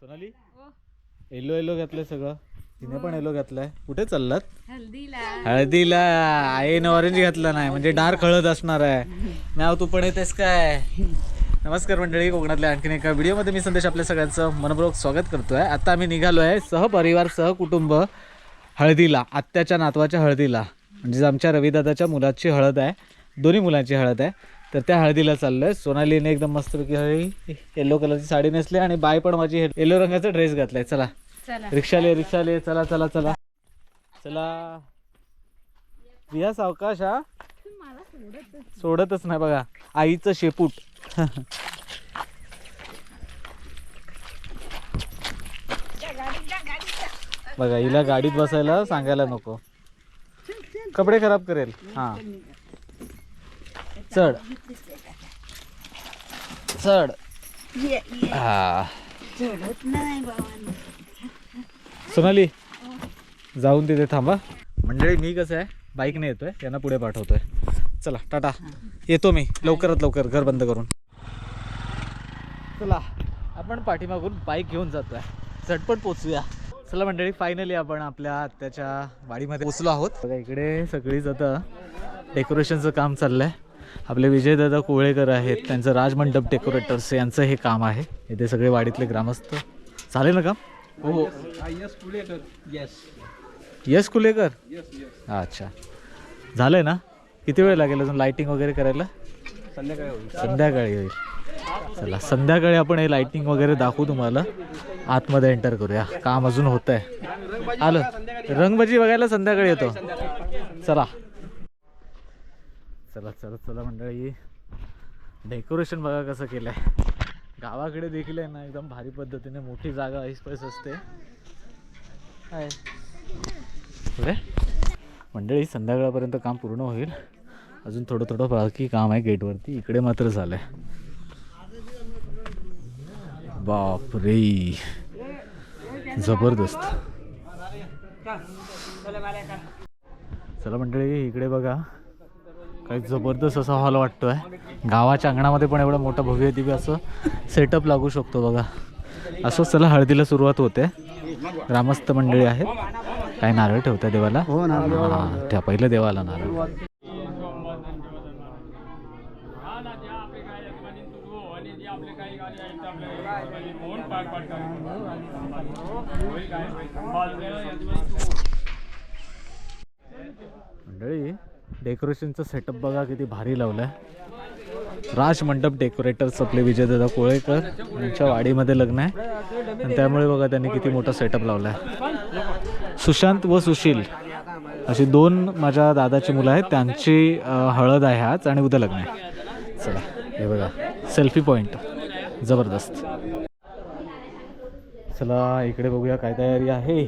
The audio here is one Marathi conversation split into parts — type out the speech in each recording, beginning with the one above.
सोनाली? येलो येलो घातलंय सगळं. तिने पण येलो घातलाय. कुठे चाललात? हळदीला. आईने ऑरेंज घातला नाही म्हणजे डार्क हळद असणार आहे. म्याव तू पण येतेस काय? नमस्कार मंडळी कोकणातल्या आणखीन एका व्हिडिओमध्ये मी संदेश आपल्या सगळ्यांचं मनपूर्वक स्वागत करतोय. आता आम्ही निघालो आहे सहपरिवार सहकुटुंब हळदीला आत्याच्या नातवाच्या हळदीला. म्हणजे आमच्या रविदादाच्या मुलाची हळद आहे दोन्ही मुलांची हळद आहे. तर त्या हळदीला चाललोय. सोनालीने एकदम मस्तपैकी हळी येलो कलरची साडी नेसली आणि बाय पण माझी येलो रंगाचा ड्रेस घातलाय. चला. चला. रिक्षाले रिक्षाले चला चला चला. चला. रिया सावकाश हा? सोडतच नाही बघा. आईचं शेपूट. बघा हिला गाडीत बसायला सांगायला नको. कपडे खराब करेल. हा. चढ. चढ. हा. सोनाली जाऊन तिथे थांबा. मंडळी मी कसं आहे बाईकने येतोय यांना पुढे पाठवतोय. चला टाटा. येतो मी लवकरात लवकर घर बंद करून. चला आपण पाठीमागून बाईक घेऊन जातोय. झटपट पोचूया. चला मंडळी फायनली आपण आपल्या आत्याच्या वाडीमध्ये पोचलो आहोत. बघा इकडे सगळीच आता डेकोरेशनचं काम चाललंय. आपले विजयदादा कोळेकर आहेत त्यांचं राजमंडप डेकोरेटर्स यांचं हे काम आहे. इथे सगळे वाडीतले ग्रामस्थ. झाले ना काम? हो. येस यश कुलेकर? अच्छा. झालंय ना? किती वेळ लागेल अजून लाइटिंग वगैरे करायला? संध्याकाळी होईल. संध्याकाळी होईल. चला संध्याकाळी आपण हे लाइटिंग वगैरे दाखवू तुम्हाला. आतमध्ये एंटर करूया. काम अजून होत आहे आलं. रंगबाजी बघायला संध्याकाळी येतो. चला. चला चला चला मंडळी. डेकोरेशन बघा कसं केलं आहे गावाकडे देखील आहे ना एकदम भारी पद्धतीने मोठी जागा ऐसपैस असते. आहे. पुढे? मंडळी संध्याकाळपर्यंत काम पूर्ण होईल. अजून थोडं थोडं बाकी काम आहे गेटवरती. इकडे मात्र झालंय. बापरे. जबरदस्त. चला मंडळी इकडे बघा. काही जबरदस्त असा हॉल वाटतोय. गावाच्या अंगणामध्ये पण एवढं मोठं भव्य दिव्य असं सेटअप लागू शकतो बघा. असं चला हळदीला सुरुवात होते. ग्रामस्थ मंडळी आहेत. काय नारळ ठेवताय देवाला? हा, ठेवा पहिलं देवाला नारळ. मंडळी डेकोरेशनचं सेटअप बघा किती भारी लावलं आहे राज मंडप डेकोरेटर्स आपले विजयदादा कोळेकर यांच्या वाडीमध्ये लग्न आहे. आणि त्यामुळे बघा त्यांनी किती मोठा सेटअप लावला आहे सुशांत व सुशील अशी दोन माझ्या दादाची मुलं आहेत. त्यांची हळद आहे आज आणि उद्या लग्न आहे. चला हे बघा. सेल्फी पॉईंट जबरदस्त. चला इकडे बघूया काय तयारी आहे.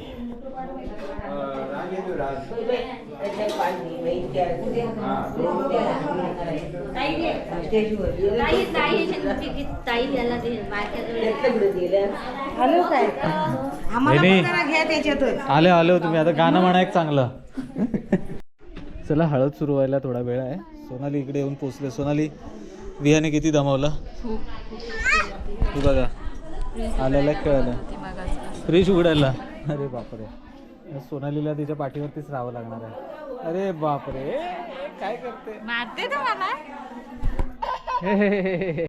हॅलो काय? आम्हाला नाही, पण जरा घ्या त्याच्यातच. आले आले हो तुम्ही. आता गाणं म्हणा एक चांगलं. चला हळद सुरू व्हायला थोडा वेळ आहे. सोनाली इकडे येऊन पोचले सोनाली विहाने किती दमवलं? तू बघा. आलेला कळलं. फ्रीज उघडायला. अरे बापरे. सोनालीला तिच्या पाठीवरतीच राहावं लागणार आहे. अरे बापरे काय करते मारते तुम्हाला हे, हे, हे, हे, हे.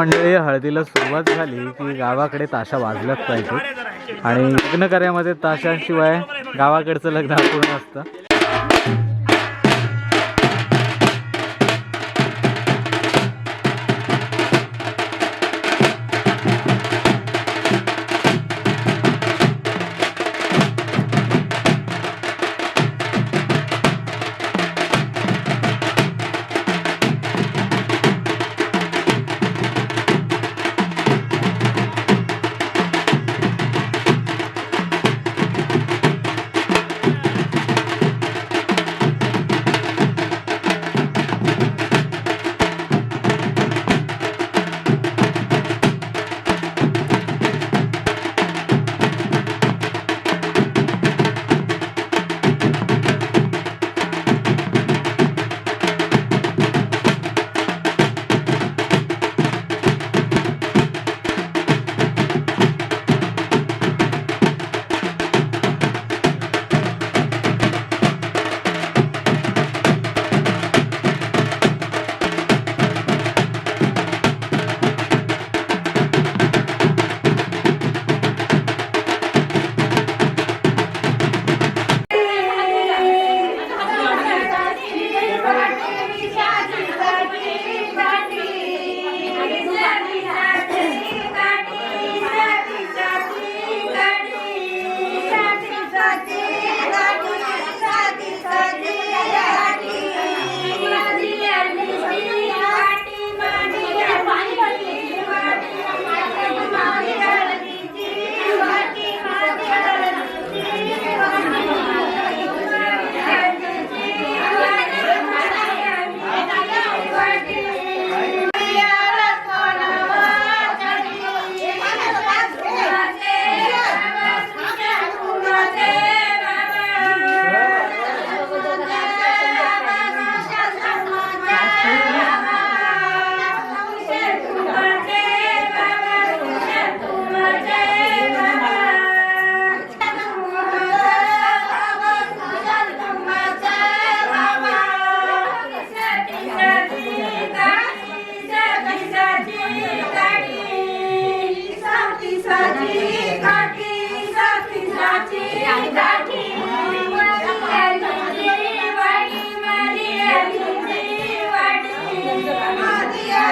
मंडळी हळदीला सुरुवात झाली की गावाकडे ताशा वाजलाच पाहिजे आणि लग्न कार्यामध्ये ताशांशिवाय गावाकडचं लग्न अपूर्ण असतं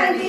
Thank you.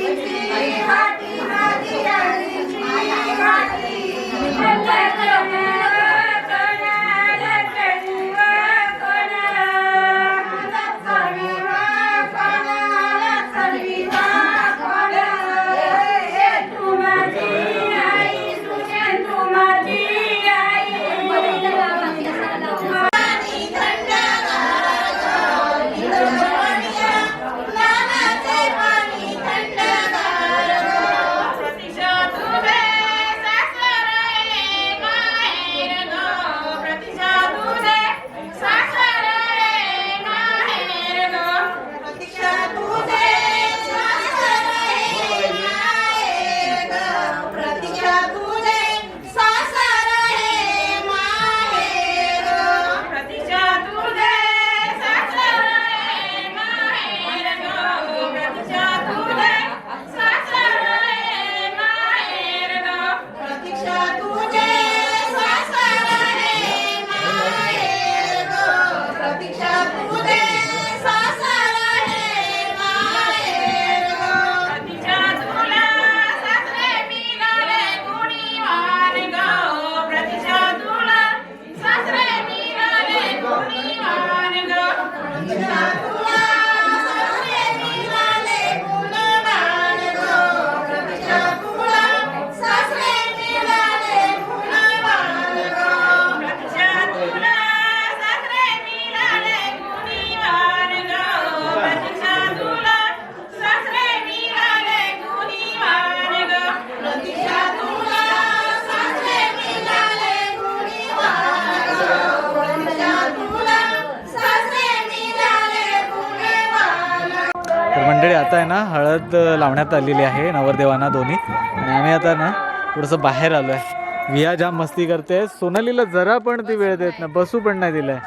तर मंडळी आता आहे ना हळद लावण्यात आलेली आहे नवरदेवांना दोन्ही. आणि आम्ही आता ना थोडंसं बाहेर आलो आहे विया जाम मस्ती करते. सोनालीला जरा पण ती वेळ देत नाही. बसू पण नाही दिलाय.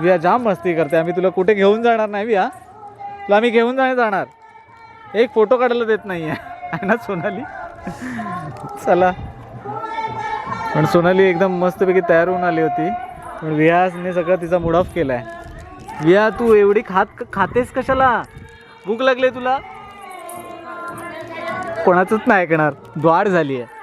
विया जाम मस्ती करते. आम्ही तुला कुठे घेऊन जाणार नाही विया? तुला आम्ही घेऊन जाणे जाणार. एक फोटो काढायला देत नाही आहे ना सोनाली? चला. पण सोनाली एकदम मस्तपैकी तयार होऊन आली होती. पण वियासने सगळं तिचा मूड ऑफ केलाय. विया तू एवढी खात खातेस कशाला? भूक लागली तुला? कोणाचंच नाही ऐकणार. द्वार झाली आहे.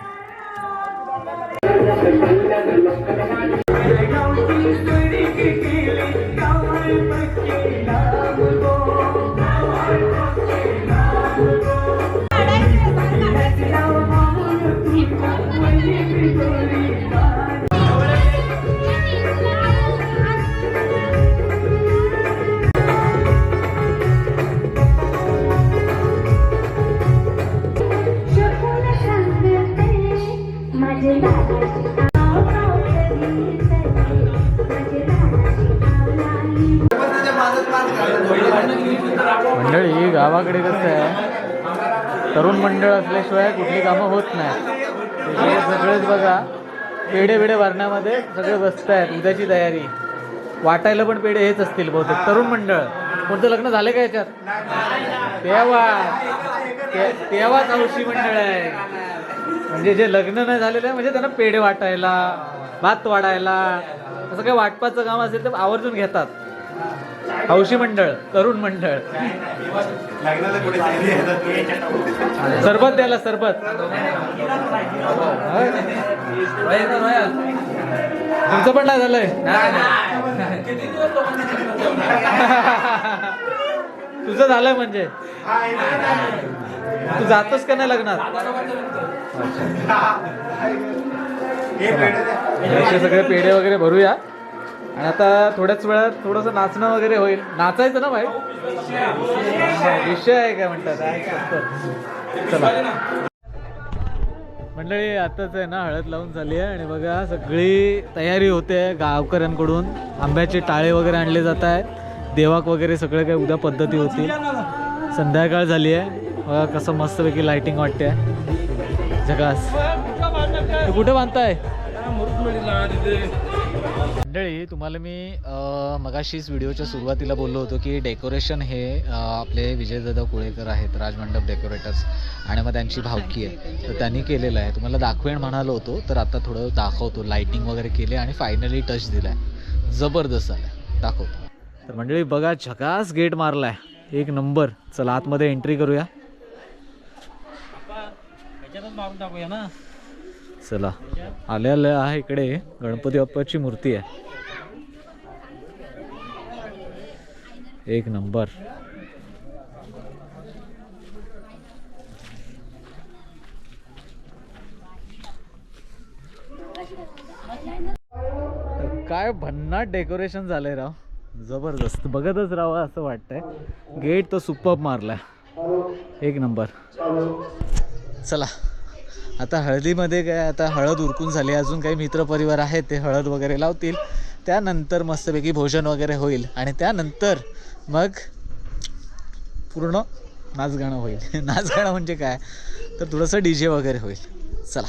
मंडळ असल्याशिवाय कुठली कामं होत नाही. हे सगळेच बघा पेढे बिडे भरण्यामध्ये सगळे व्यस्त आहेत उद्याची तयारी. वाटायला पण पेढे हेच असतील बहुतेक. तरुण मंडळ. कोणतं लग्न झाले का याच्यात? तेव्हा. ते- तेव्हाच हौशी मंडळ आहे. म्हणजे जे लग्न नाही झालेलं आहे म्हणजे त्यांना पेढे वाटायला भात वाढायला असं काही वाटपाचं काम असेल तर आवर्जून घेतात. हौशी मंडळ तरुण मंडळ. सरबत द्यायला सरबत. तुमचं पण नाही झालंय? तुझं झालंय म्हणजे? तू जातोस का नाही लग्नात? सगळे पेढे वगैरे भरूया. आणि आता थोड्याच वेळात थोडंसं नाचणं वगैरे होईल. नाचायचं ना भाई? विषय आहे काय म्हणतात? चला. मंडळी आताच आहे ना हळद लावून झाली आहे आणि बघा सगळी तयारी होते गावकऱ्यांकडून. आंब्याचे टाळे वगैरे आणले जात आहेत. देवाक वगैरे सगळे काही उद्या पद्धती होती. संध्याकाळ झाली आहे. बघा कसं मस्तपैकी लायटिंग वाटते जगास. हे कुठे बांधताय? मंडळी तुम्हाला मी मगाशीच व्हिडिओच्या सुरुवातीला बोललो होतो की डेकोरेशन हे आपले विजयदादा कुळेकर आहेत राजमंडप डेकोरेटर्स आणि मग त्यांची भावकी आहे. तर त्यांनी केलेलं आहे. तुम्हाला दाखवेन म्हणालो होतो तर आता थोडं दाखवतो. लाईटिंग वगैरे केले आणि फायनली टच दिला आहे जबरदस्त आलाय दाखवतो. तर मंडळी बघा झकास गेट मारलाय. एक नंबर. चला आतमध्ये एंट्री करूया. ना? चला. आले आले आहे इकडे. गणपती बाप्पाची मूर्ती आहे. एक नंबर. काय भन्नाट डेकोरेशन झालंय राव. जबरदस्त. बघतच राहावं असं वाटतंय. गेट तो सुपर मारलाय. एक नंबर. चला. आता हळदीमध्ये काय आता हळद उरकून झाली. अजून काही मित्रपरिवार आहेत ते हळद वगैरे लावतील. त्यानंतर मस्तपैकी भोजन वगैरे होईल. आणि त्यानंतर मग पूर्ण नाचगाणं होईल. नाचगाणं म्हणजे काय? तर थोडंसं डी जे वगैरे होईल. चला.